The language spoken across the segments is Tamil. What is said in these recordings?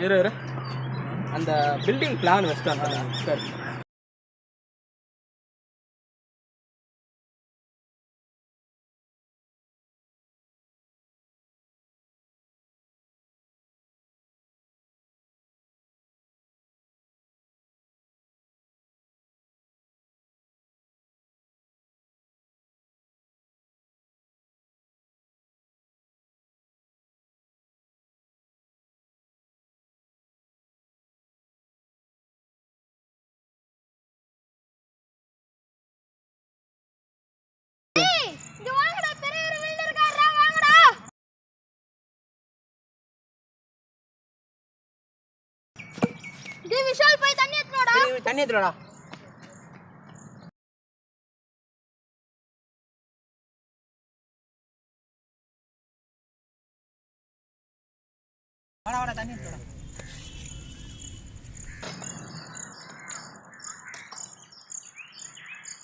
இரு இரு. அந்த பில்டிங் பிளான் வச்சுட்டாங்க சரி. தண்ணி எடுத்துடா வாடா. வாடா தண்ணி எடுத்துடா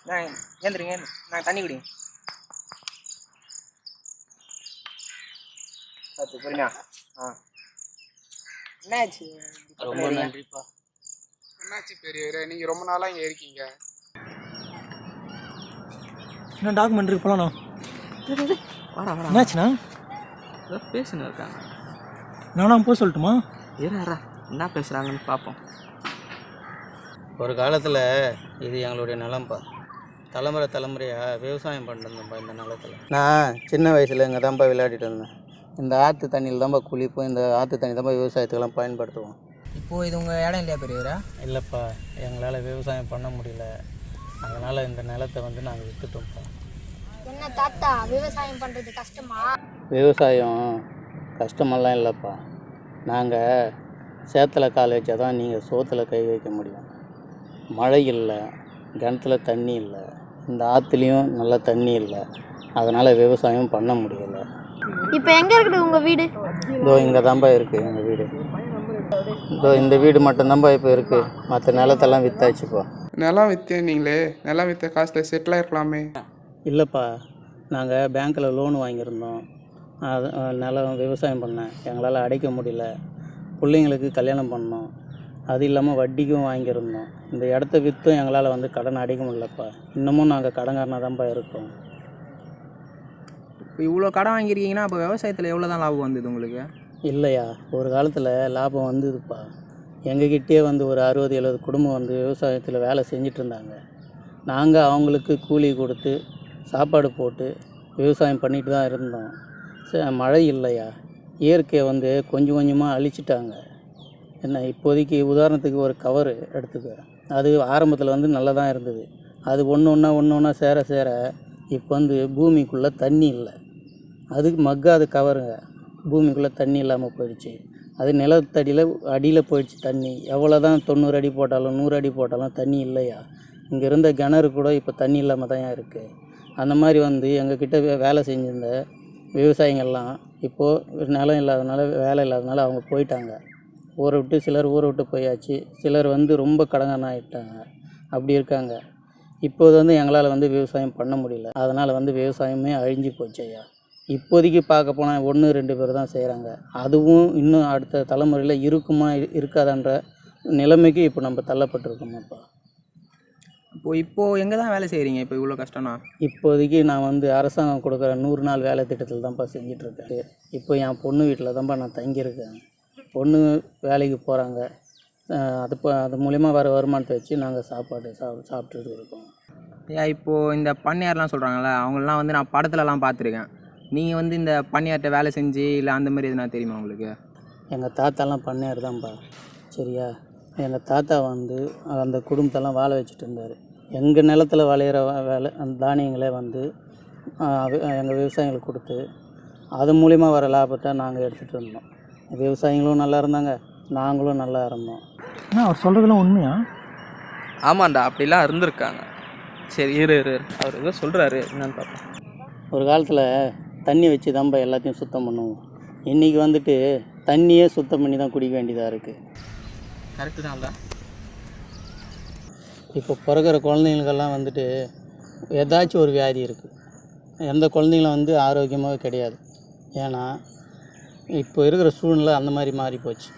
நான் ஏந்திரிங்க நான் தண்ணி குடிங்க. பார்த்து புரியுமா ஆ. என்னாச்சு? ரொம்ப நன்றிப்பா. என்னாச்சு பெரியவரே? நீங்க ரொம்ப நாளா இங்க இருக்கீங்க. என்ன டாக்குமெண்ட்ரி போகலாண்ணா வாடா வாடா என்னாச்சுண்ணா? ஏதோ பேசின்னு இருக்காங்க. நானா போய் சொல்லட்டுமா? இரு என்ன பேசுகிறாங்கன்னு பார்ப்போம் ஒரு காலத்தில் இது எங்களுடைய நிலம்பா. தலைமுறை தலைமுறையாக விவசாயம் பண்ணிருந்தோம்ப்பா இந்த நிலத்தில். நான் சின்ன வயசில் இங்கே தான்ப்பா விளையாடிட்டு இருந்தேன். இந்த ஆற்று தண்ணியில் தான்ப்பா குளிப்போம் இந்த ஆற்று தண்ணி தான்ப்பா விவசாயத்துக்கெல்லாம் பயன்படுத்துவோம். இப்போ இது உங்கள் இடம் இல்லையா பெரியவரா? இல்லைப்பா எங்களால் விவசாயம் பண்ண முடியல. அதனால் இந்த நிலத்தை வந்து நாங்கள் விற்றுட்டோம்ப்பா என்ன தாத்தா விவசாயம் பண்றது கஷ்டமா? விவசாயம் கஷ்டமெல்லாம் இல்லைப்பா. நாங்கள் சேத்துல கால் வச்சா தான் நீங்கள் சோத்தில் கை வைக்க முடியும். மழை இல்லை கிணத்துல தண்ணி இல்லை இந்த ஆற்றுலேயும் நல்லா தண்ணி இல்லை. அதனால் விவசாயம் பண்ண முடியலை. இப்போ எங்க இருக்குது உங்க வீடு? இதோ இங்கே தான்ப்பா இருக்குது எங்கள் வீடு. இதோ இந்த வீடு மட்டும்தான்ப்பா இப்போ இருக்குது மற்ற நிலத்தெல்லாம் விற்றாச்சுப்பா நிலம் வித்தேனீங்களே நிலம் வித்த காசுல செட்டில் ஆயிருக்கலாமே. இல்லைப்பா நாங்கள் பேங்க்கில் லோன் வாங்கியிருந்தோம். அது நிலம் விவசாயம் பண்ணேன். எங்களால் அடைக்க முடியல. பிள்ளைங்களுக்கு கல்யாணம் பண்ணோம். அது இல்லாமல் வட்டிக்கும் வாங்கியிருந்தோம். இந்த இடத்த விற்றும் எங்களால் வந்து கடன் அடைக்க முடியலப்பா. இன்னமும் நாங்கள் கடன்காரனாக தான்ப்பா இருக்கோம். இப்போ இவ்வளோ கடன் வாங்கியிருக்கீங்கன்னா அப்போ விவசாயத்தில் எவ்வளோ தான் லாபம் வந்தது உங்களுக்கு? இல்லையா? ஒரு காலத்தில் லாபம் வந்ததுப்பா. எங்ககிட்டே வந்து ஒரு அறுபது எழுபது குடும்பம் வந்து விவசாயத்தில் வேலை செஞ்சிட்டு இருந்தாங்க நாங்கள் அவங்களுக்கு கூலி கொடுத்து சாப்பாடு போட்டு விவசாயம் பண்ணிட்டு தான் இருந்தோம். ச- மழை இல்லையா? இயற்கையை வந்து கொஞ்சம் கொஞ்சமாக அழிச்சிட்டாங்க. என்ன இப்போதைக்கு உதாரணத்துக்கு ஒரு கவரு எடுத்துக்க. அது ஆரம்பத்தில் வந்து நல்லா தான் இருந்தது. அது ஒன்று ஒன்றா ஒன்று ஒன்றா சேர சேர இப்போ வந்து பூமிக்குள்ளே தண்ணி இல்லை. அதுக்கு மக்காது கவருங்க. பூமிக்குள்ளே தண்ணி இல்லாமல் போயிடுச்சு. அது நிலத்தடியில் அடியில் போயிடுச்சு தண்ணி. எவ்வளோ தான் தொண்ணூறு அடி போட்டாலும் நூறு அடி போட்டாலும் தண்ணி இல்லையா? இங்கே இருந்த கிணறு கூட இப்போ தண்ணி இல்லாமல் தான் இருக்குது அந்த மாதிரி வந்து எங்ககிட்ட வே- வேலை செஞ்சிருந்த விவசாயிங்கள்லாம் இப்போது நிலம் இல்லாதனால வேலை இல்லாதனால அவங்க போயிட்டாங்க. ஊரை விட்டு சிலர் ஊரை விட்டு போயாச்சு. சிலர் வந்து ரொம்ப கடங்கான ஆகிட்டாங்க அப்படி இருக்காங்க. இப்போது வந்து எங்களால் வந்து விவசாயம் பண்ண முடியல. அதனால் வந்து விவசாயமே அழிஞ்சு போச்சு ஐயா. இப்போதைக்கு பார்க்க போனால் ஒன்று ரெண்டு பேர் தான் செய்கிறாங்க அதுவும் இன்னும் அடுத்த தலைமுறையில் இருக்குமா இரு- இருக்காதான்ற நிலைமைக்கு இப்போ நம்ம தள்ளப்பட்டிருக்கோமாப்பா இப்போ இப்போது எங்கே தான் வேலை செய்கிறீங்க இப்போ இவ்வளோ கஷ்டம்னா? இப்போதைக்கு நான் வந்து அரசாங்கம் கொடுக்குற நூறு நாள் வேலை திட்டத்தில் தான்ப்பா செஞ்சிட்ருக்கேன். இப்போ என் பொண்ணு வீட்டில் தான்ப்பா நான் தங்கியிருக்கேன். பொண்ணு வேலைக்கு போகிறாங்க அது அது மூலிமா வர வருமானத்தை வச்சு நாங்கள் சாப்பாடு சாப் சாப்பிட்டுட்டு இருக்கோம். ஏன் இப்போது இந்த பண்ணையார்லாம் சொல்கிறாங்கல்ல அவங்களெலாம் வந்து நான் படத்துலலாம் பார்த்துருக்கேன். நீங்கள் வந்து இந்த பண்ணையார்ட்ட வேலை செஞ்சு இல்லை அந்த மாதிரி எதுனா தெரியுமா உங்களுக்கு? எங்கள் தாத்தாலாம் பண்ணையார் தான்ப்பா. சரியா? எங்கள் தாத்தா வந்து அந்த குடும்பத்தெல்லாம் வாழ வச்சுட்டு இருந்தார். எங்கள் நிலத்துல விளையிற வேலை அந்த தானியங்களே வந்து எங்கள் விவசாயிகளுக்கு கொடுத்து அது மூலிமா வர லாபத்தை நாங்கள் எடுத்துகிட்டு இருந்தோம் விவசாயிகளும் நல்லா இருந்தாங்க. நாங்களும் நல்லா இருந்தோம். அண்ணா அவர் சொல்கிறதுலாம் உண்மையா? ஆமாண்டா அப்படிலாம் இருந்திருக்காங்க. சரி இரு இரு இரு. அவர் ஏதோ சொல்கிறாரு என்னன்னு பார்ப்போம். ஒரு காலத்தில் தண்ணி வச்சு தான்ப்பா எல்லாத்தையும் சுத்தம் பண்ணுவோம். இன்றைக்கி வந்துட்டு தண்ணியே சுத்தம் பண்ணி தான் குடிக்க வேண்டியதாக இருக்குது கரெக்டு தான் இப்போ பிறக்கிற குழந்தைங்களுக்கெல்லாம் வந்துட்டு ஏதாச்சும் ஒரு வியாதி இருக்குது எந்த குழந்தைங்களும் வந்து ஆரோக்கியமாகவே கிடையாது. ஏன்னா இப்போ இருக்கிற சூழ்நிலை அந்த மாதிரி மாறி போச்சு.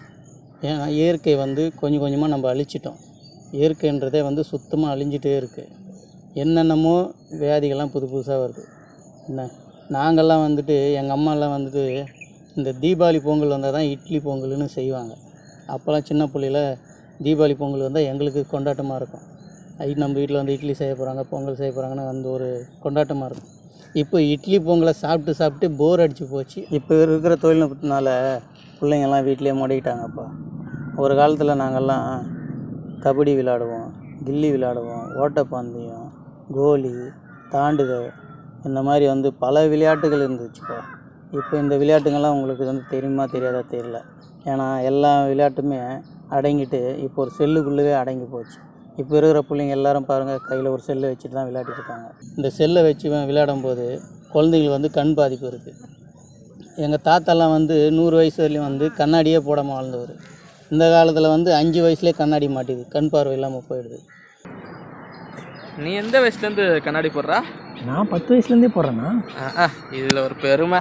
ஏன்னா இயற்கை வந்து கொஞ்சம் கொஞ்சமாக நம்ம அழிச்சிட்டோம். இயற்கைன்றதே வந்து சுத்தமாக அழிஞ்சிட்டே இருக்குது என்னென்னமோ வியாதிகள்லாம் புது புதுசாக வருது. என்ன? நாங்கள்லாம் வந்துட்டு எங்கள் அம்மாலாம் வந்துட்டு இந்த தீபாவளி பொங்கல் வந்தால் தான் இட்லி பொங்கல்னு செய்வாங்க. அப்போல்லாம் சின்ன பிள்ளையில தீபாவளி பொங்கல் வந்தால் எங்களுக்கு கொண்டாட்டமாக இருக்கும். ஐ நம்ம வீட்டில் வந்து இட்லி செய்ய போகிறாங்க பொங்கல் செய்ய போகிறாங்கன்னு வந்து ஒரு கொண்டாட்டமாக இருக்கும். இப்போ இட்லி பொங்கலை சாப்பிட்டு சாப்பிட்டு போர் அடித்து போச்சு. இப்போ இருக்கிற தொழில்நுட்பத்தினால பிள்ளைங்கள்லாம் வீட்லேயே முடக்கிட்டாங்கப்பா. ஒரு காலத்தில் நாங்கள்லாம் கபடி விளாடுவோம் கில்லி விளாடுவோம் ஓட்டப்பந்தயம் கோலி தாண்டுதல் இந்த மாதிரி வந்து பல விளையாட்டுகள் இருந்துச்சுப்பா இப்போ. இந்த விளையாட்டுங்கள்லாம் உங்களுக்கு வந்து தெரியுமா தெரியாதா? தெரியல. ஏன்னா எல்லா விளையாட்டுமே அடங்கிட்டு இப்போ ஒரு செல்லுக்குள்ளவே அடங்கி போச்சு. இப்போ இருக்கிற பிள்ளைங்க எல்லாரும் பாருங்கள் கையில் ஒரு செல்லை வச்சுட்டு தான் விளையாடிட்டு இருக்காங்க. இந்த செல்லை வச்சு விளையாடும் போது குழந்தைங்களுக்கு வந்து கண் பாதிப்பு இருக்குது எங்கள் தாத்தாலாம் வந்து நூறு வயசு வரலையும் வந்து கண்ணாடியே போடாமல் வாழ்ந்தவர். இந்த காலத்தில் வந்து அஞ்சு வயசுலேயே கண்ணாடி மாட்டிது. கண் பார்வை இல்லாமல் போயிடுது. நீ எந்த வயசுலேருந்து கண்ணாடி போடுறா? நான் பத்து வயசுலேருந்தே போடுறேண்ணா. இதில் ஒரு பெருமை.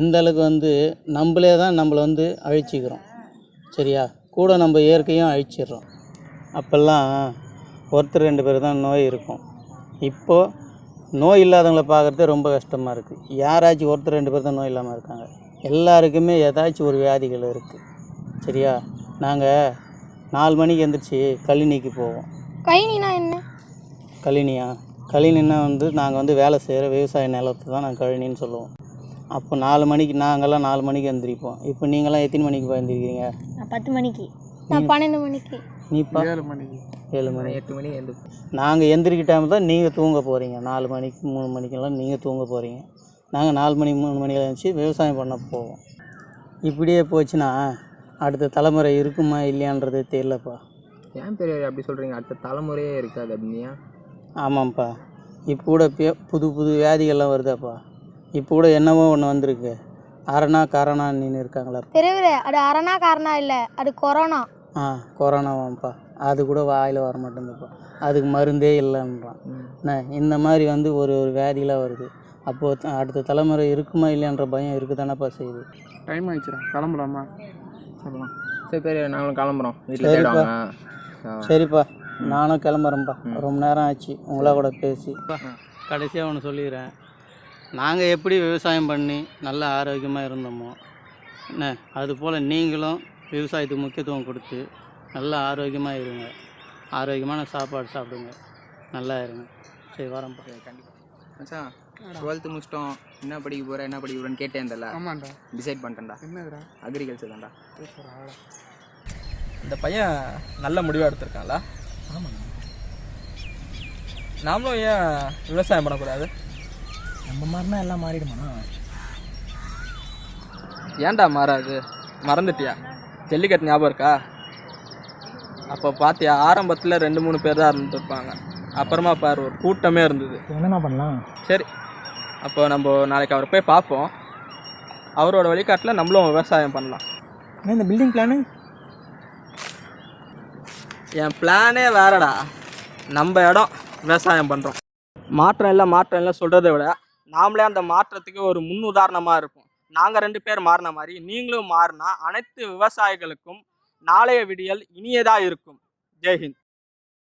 இந்த அளவுக்கு வந்து நம்மளே தான் நம்மளை வந்து அழிச்சிக்கிறோம். சரியா? கூட நம்ம இயற்கையும் அழிச்சிடுறோம். அப்போல்லாம் ஒருத்தர் ரெண்டு பேர் தான் நோய் இருக்கும். இப்போது நோய் இல்லாதவங்கள பார்க்குறதே ரொம்ப கஷ்டமாக இருக்குது யாராச்சும் ஒருத்தர் ரெண்டு பேர் தான் நோய் இல்லாமல் இருக்காங்க. எல்லாருக்குமே ஏதாச்சும் ஒரு வியாதிகள் இருக்குது சரியா? நாங்கள் நாலு மணிக்கு எந்திரிச்சு கழினிக்கு போவோம். கைனினா என்ன? கழினியா கழினின்னா வந்து நாங்கள் வந்து வேலை செய்கிற விவசாய நிலத்தை தான் நாங்கள் கழினின்னு சொல்லுவோம். அப்போ நாலு மணிக்கு நாங்கள்லாம் நாலு மணிக்கு எந்திரிப்போம். இப்போ நீங்களாம் எத்தனை மணிக்கு எந்திரிக்கிறீங்க நான் பத்து மணிக்கு. நான் பன்னெண்டு மணிக்கு. நீப்பா? ஏழு மணிக்கு. ஏழு மணி. எட்டு மணி எந்த நாங்கள் எந்திரிக்க டைம் தான் நீங்கள் தூங்க போகிறீங்க நாலு மணிக்கு மூணு மணிக்கெல்லாம் நீங்கள் தூங்க போகிறீங்க நாங்கள் நாலு மணி மூணு மணிக்கெல்லாம் எழுந்துச்சி விவசாயம் பண்ண போவோம். இப்படியே போச்சுன்னா அடுத்த தலைமுறை இருக்குமா இல்லையான்றது தெரியலப்பா. ஏன் பெரியவர் அப்படி சொல்கிறீங்க அடுத்த தலைமுறையே இருக்காது அப்படின்னா ஆமாம்ப்பா. இப்போ கூட பே- புது புது வியாதிகள்லாம் வருதாப்பா? இப்போ கூட என்னவோ ஒன்று வந்திருக்கு. அரணா கரணா நின்று இருக்காங்களா? பெரியவரே அது அரணா காரணா இல்லை அது கொரோனா. ஆ கொரோனாவாம்ப்பா. அது கூட வாயில் வர மாட்டேங்குதுப்பா. அதுக்கு மருந்தே இல்லைன்றான். என்ன இந்த மாதிரி வந்து ஒரு ஒரு வியாதிலாம் வருது. அப்போது அடுத்த தலைமுறை இருக்குமா இல்லையான்ற பயம் இருக்குதானப்பா செய்யுது. டைம் ஆயிடுச்சுடா கிளம்பலாமா? சொல்லலாம் சரி பெரியவர் நாங்களும் கிளம்புறோம். வீட்டில் சரிப்பா. நானும் கிளம்புறேன்ப்பா. ரொம்ப நேரம் ஆச்சு. உங்களா கூட பேசி. கடைசியாக ஒன்று சொல்லிடுறேன் நாங்கள் எப்படி விவசாயம் பண்ணி நல்ல ஆரோக்கியமாக இருந்தோமோ என்ன அதுபோல் நீங்களும் விவசாயத்துக்கு முக்கியத்துவம் கொடுத்து நல்ல ஆரோக்கியமாக இருங்க. ஆரோக்கியமான சாப்பாடு சாப்பிடுங்க. நல்லா இருங்க. சரி வரேன்ப்பா கண்டிப்பாக மச்சான் டுவெல்த்து முடிச்சிட்டோம். என்ன படிக்க போகிற என்ன படிக்க போகிறேன்னு கேட்டேன் தெரியல ஆமாண்டா. டிசைட் பண்ணிட்டேன்டா. என்னதுடா? அக்ரிகல்ச்சர் தான்டா. இந்த பையன் நல்ல முடிவாக எடுத்திருக்கான்ல? ஆமாண்ணா நாமளும் ஏன் விவசாயம் பண்ணக்கூடாது? நம்ம மாதிரினா எல்லாம் மாறிடுமாண்ணா ஏன்டா மாறாது? மறந்துட்டியா? ஜல்லிக்கட்டு ஞாபகம் இருக்கா? அப்போ பார்த்தியா ஆரம்பத்தில் ரெண்டு மூணு பேர் தான் இருந்துருப்பாங்க. அப்புறமா பாரு ஒரு கூட்டமே இருந்தது. என்னண்ணா பண்ணலாம்? சரி. அப்போ நம்ம நாளைக்கு அவரை போய் பார்ப்போம். அவரோட வழிகாட்டில் நம்மளும் விவசாயம் பண்ணலாம். இந்த பில்டிங் பிளானு என் பிளானே வேறடா. நம்ம இடம் விவசாயம் பண்ணுறோம் மாற்றம் இல்லை மாற்றம் இல்லை சொல்கிறத விட நாமளே அந்த மாற்றத்துக்கு ஒரு முன் உதாரணமாக இருக்கும் நாங்கள் ரெண்டு பேர் மாறின மாதிரி நீங்களும் மாறினா அனைத்து விவசாயிகளுக்கும் நாளைய விடியல் இனியதாக இருக்கும். ஜெய்ஹிந்த்